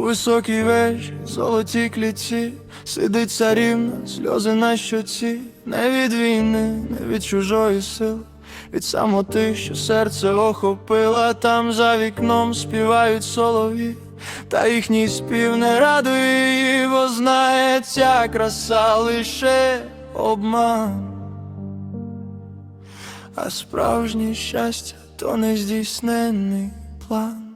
високій вежі, золотій клітці, сидить царівна, сльози на щоці, не від війни, не від чужої сил, від самоти, що серце охопила, там за вікном співають солові, та їхній спів не радує її, бо знає ця краса лише обман. А справжнє щастя то нездійсненний план.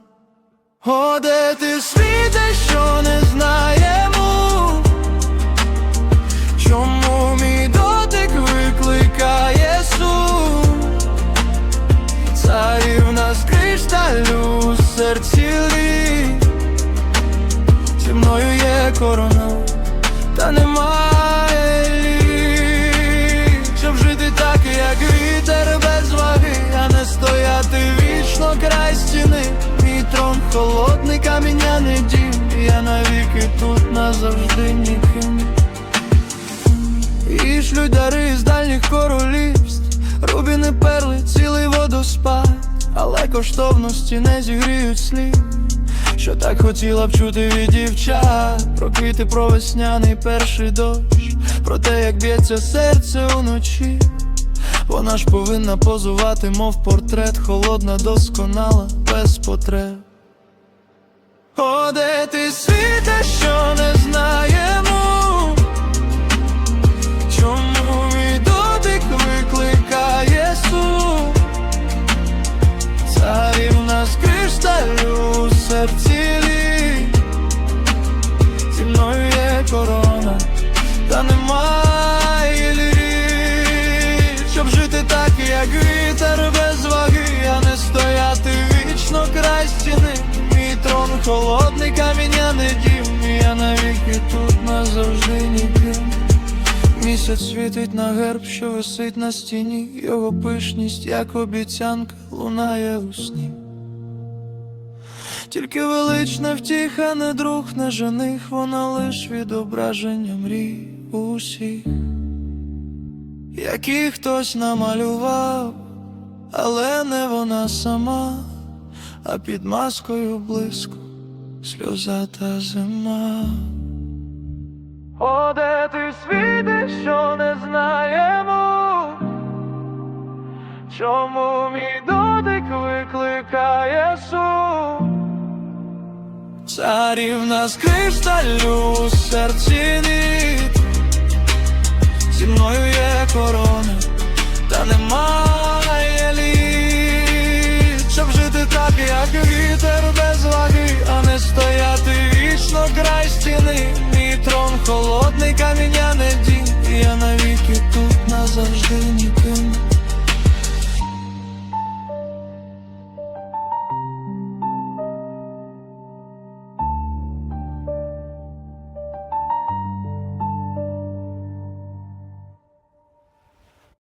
О, де ти світе, що не знаємо, чому мій дотик викликає сум, царівна з кришталю у серці лі, зі мною є корона, та немає лі, щоб жити так, як вітер без ваги, а не стояти вічно край стіни. Каміняний дім, я навіки тут назавжди ніким. І шлють дари з дальніх королівств, рубіни перли, цілий водоспад, але коштовності не зігріють слів, що так хотіла б чути від дівчат, про квіти, про весняний перший дощ, про те, як б'ється серце уночі. Вона ж повинна позувати, мов портрет, холодна, досконала, без потреб. О, де холодний каміняний дім, я навіки тут назавжди ніким. Місяць світить на герб, що висить на стіні, його пишність, як обіцянка, лунає у сні. Тільки велична втіха, не друг, не жених, вона лиш відображення мрій усіх, які хтось намалював, але не вона сама, а під маскою блиску сльоза та зима. О, де ти світи, що не знаємо, чому мій дотик викликає сум? Царів нас кришталю у серці ніт, край стіни, вітром холодний каміння не дім, я навіки тут назавжди ні.